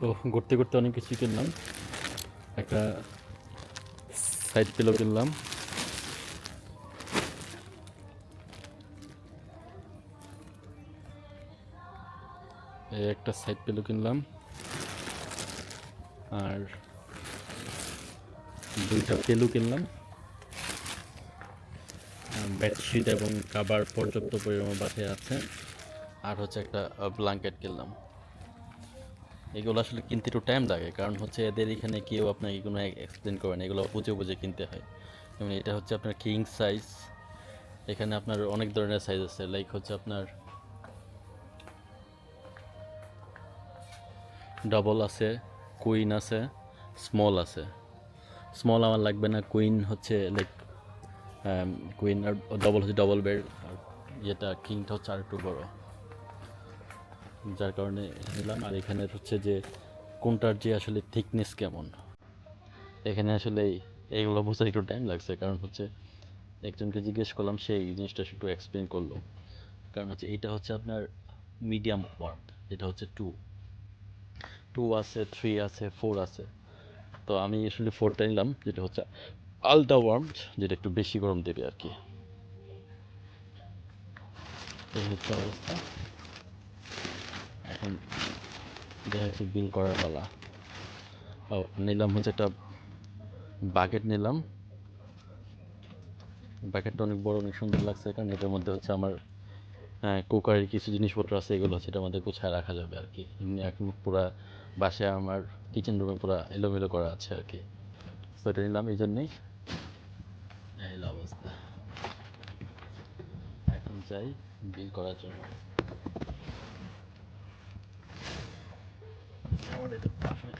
তো ঘুরতে ঘুরতে অনেক কিছু কিনলাম। একটা সাইড পিলো কিনলাম। একটা সাইড পিলো কিনলাম। আর দুইটা পেলু কিনলাম। বেডশিট এবং কাবার পর্যাপ্ত পরিমাণ বাসায় আছে। আর হচ্ছে একটা ব্ল্যাঙ্কেট কিনলাম। এগুলো আসলে কিনতে একটু টাইম লাগে। কারণ হচ্ছে এদের এখানে কেউ আপনাকে কোনো এক্সপ্লেন করে না। এগুলো বুঝে বুঝে কিনতে হয়। যেমন এটা হচ্ছে আপনার কিং সাইজ এখানে আপনার অনেক ধরনের সাইজ আছে। লাইক হচ্ছে আপনার ডাবল আছে কুইন আছে স্মল আছে। স্মল আমার লাগবে না। কুইন হচ্ছে লাইক কুইন আর ডবল হচ্ছে ডবল বেড আর ইয়েটা কিংটা হচ্ছে আর একটু বড়। যার কারণে নিলাম। আর এখানে হচ্ছে যে কোনটার যে আসলে থিকনেস কেমন, এখানে আসলে এই- এইগুলো বোঝার একটু টাইম লাগছে। কারণ হচ্ছে একজনকে জিজ্ঞেস করলাম সেই জিনিসটা একটু এক্সপ্লেন করল। কারণ হচ্ছে এইটা হচ্ছে আপনার মিডিয়াম ওয়ার্ম যেটা হচ্ছে টু টু আছে থ্রি আছে ফোর আছে। তো আমি আসলে ফোরটা নিলাম, যেটা হচ্ছে আলট্রা ওয়ার্ম যেটা একটু বেশি গরম দেবে আর কি। এই হচ্ছে অবস্থা। এখন, দেখা যাচ্ছে বিল করার পালা। ও, নিলাম হচ্ছে একটা বাকেট নিলাম। বাকেটটা অনেক বড়, অনেক সুন্দর লাগছে, কারণ এটার মধ্যে হচ্ছে আমার কুকারের কিছু জিনিসপত্র আছে, এগুলো হচ্ছে এটার মধ্যে গোছায় রাখা যাবে আর কি। এমনি এখন পুরা বাসায় আমার কিচেন রুমে পুরা এলোমেলো করা আছে আর কি। তো এটা নিলাম এই জন্যেই। অবস্থা। এখন চাই বিল করার জন্য। আমার এটা perfect।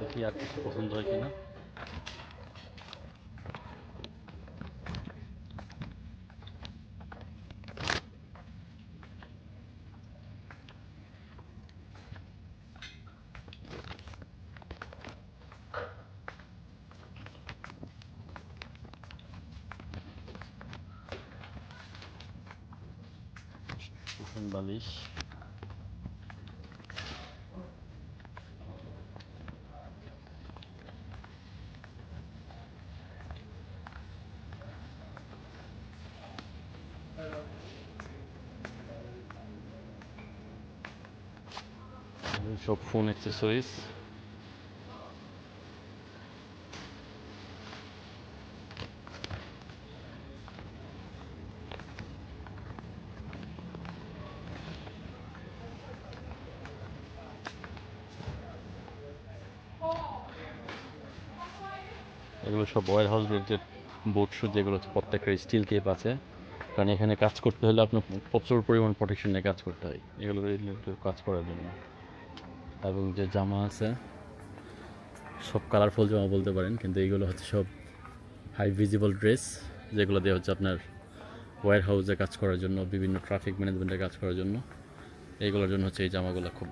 দেখি আর কিছু পছন্দ হয় কিনা কুশন বালিশ এগুলো সব এগুলো ওয়ার হাউস রিলেটেড বোট শু যেগুলো হচ্ছে প্রত্যেকটা স্টিল কেপ আছে। কারণ এখানে কাজ করতে হলে আপনার প্রচুর পরিমাণ প্রোটেকশন নিয়ে কাজ করতে হয়। এগুলো কাজ করার জন্য। এবং যে জামা আছে, সব কালারফুল জামা বলতে পারেন, কিন্তু এইগুলো হচ্ছে সব হাই ভিজিবল ড্রেস যেগুলো দিয়ে হচ্ছে আপনার ওয়ার হাউসে কাজ করার জন্য, বিভিন্ন ট্রাফিক ম্যানেজমেন্টে কাজ করার জন্য। এইগুলোর জন্য হচ্ছে এই জামাগুলো খুব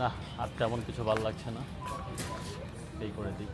না আর তেমন কিছু ভালো লাগছে না এই করে দিই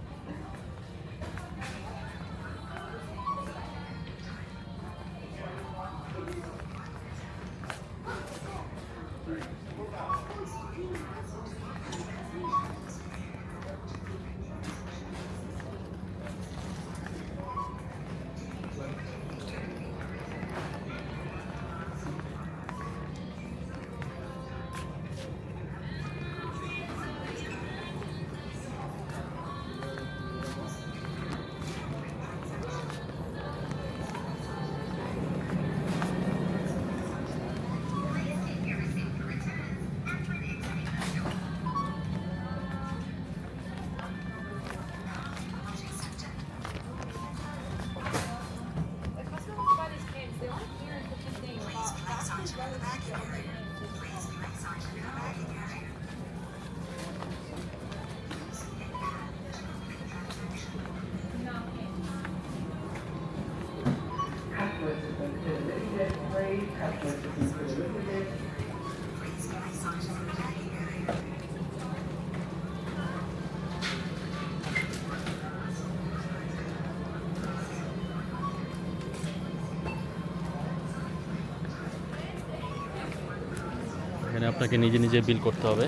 এখানে আপনাকে নিজে নিজে বিল করতে হবে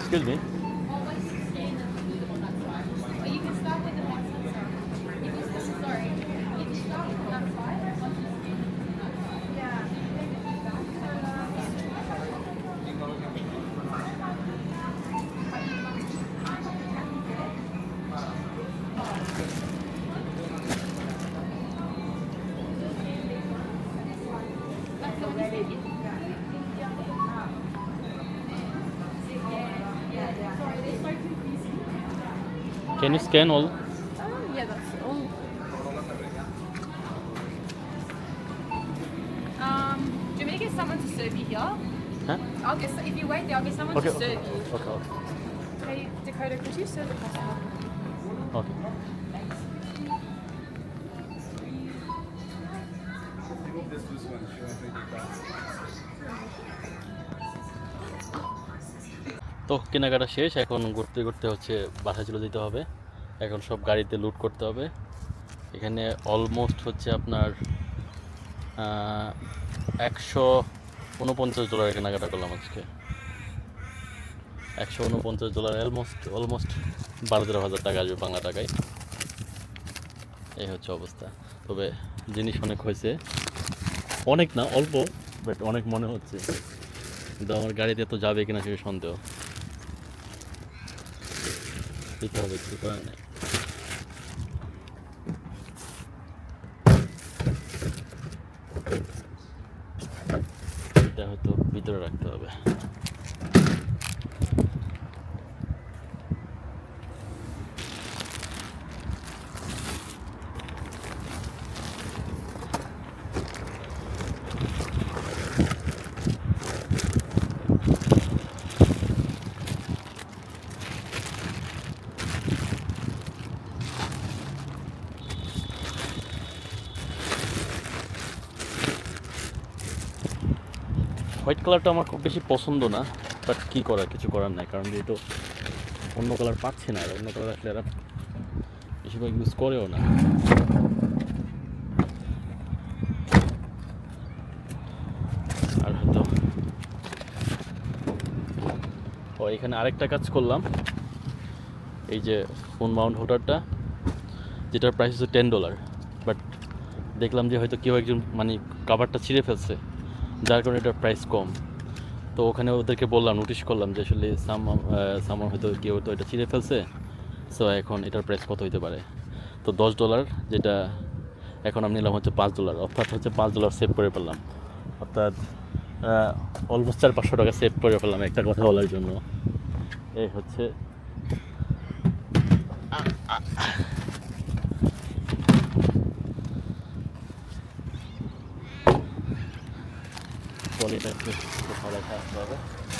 Excuse me. Can you scan all? Yeah, that's all. Um, do you want me to get someone to serve you here? Huh? I'll get, if you wait there, I'll get someone Okay. to serve you. Okay. Okay. Hey, Dakota, could you serve the customer? okay. তো কেনাকাটা শেষ, এখন ঘুরতে ঘুরতে হচ্ছে বাসা চলে যেতে হবে। এখন সব গাড়িতে লুট করতে হবে। এখানে অলমোস্ট হচ্ছে আপনার একশো উনপঞ্চাশ ডলার কেনাকাটা করলাম আজকে। একশো উনপঞ্চাশ ডলার অলমোস্ট অলমোস্ট বারো তেরো হাজার টাকা আসবে বাংলা টাকায়। এই হচ্ছে অবস্থা। তবে জিনিস অনেক হয়েছে। অনেক না অল্প। বাট অনেক মনে হচ্ছে। কিন্তু আমার গাড়িতে তো যাবে কিনা সে সন্দেহ। দিতে হবে কিছু করার নেই। এটা হয়তো ভিতরে রাখতে হবে। হোয়াইট কালারটা আমার খুব বেশি পছন্দ না বাট কী করার, কিছু করার নাই, কারণ যেহেতু অন্য কালার পাচ্ছে না, আর অন্য কালার আসলে এরা বেশিরভাগ ইউজ করেও না। আর হয়তো ও, এখানে আরেকটা কাজ করলাম। এই যে ফোন মাউন্ট হোল্ডারটা যেটার প্রাইস হচ্ছে টেন ডলার বাট দেখলাম যে হয়তো কেউ একজন মানে কাভারটা ছিঁড়ে ফেলছে। যার কারণে এটার প্রাইস কম। তো ওখানে ওদেরকে বললাম নোটিশ করলাম যে আসলে সাম সামান হয়তো কেউ হয়তো এটা ছিঁড়ে ফেলছে। সো এখন এটার প্রাইস কত হতে পারে? তো দশ ডলার যেটা এখন আমি নিলাম হচ্ছে পাঁচ ডলার অর্থাৎ হচ্ছে পাঁচ ডলার সেভ করে ফেললাম। অর্থাৎ অলমোস্ট চার পাঁচশো টাকা সেভ করে ফেললাম একটা কথা বলার জন্য। এই হচ্ছে ট্রলিটা একটু কোথাও রেখে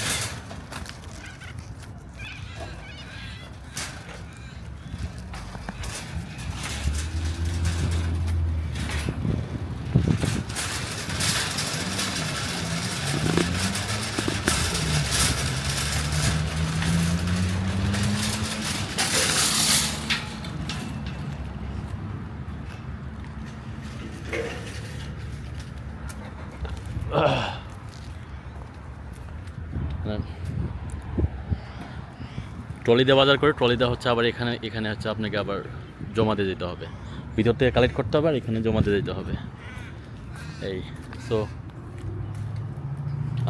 হবে ট্রলিতে বাজার করে ট্রলিতে হচ্ছে, আবার এখানে এখানে হচ্ছে আপনাকে আবার জমা দিয়ে যেতে হবে। ভিতর থেকে কালেক্ট করতে হবে, আর এখানে জমা দিয়ে যেতে হবে। এই সো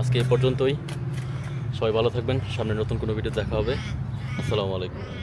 আজকে এ পর্যন্তই। সবাই ভালো থাকবেন, সামনে নতুন কোনো ভিডিও দেখা হবে। আসসালামু আলাইকুম।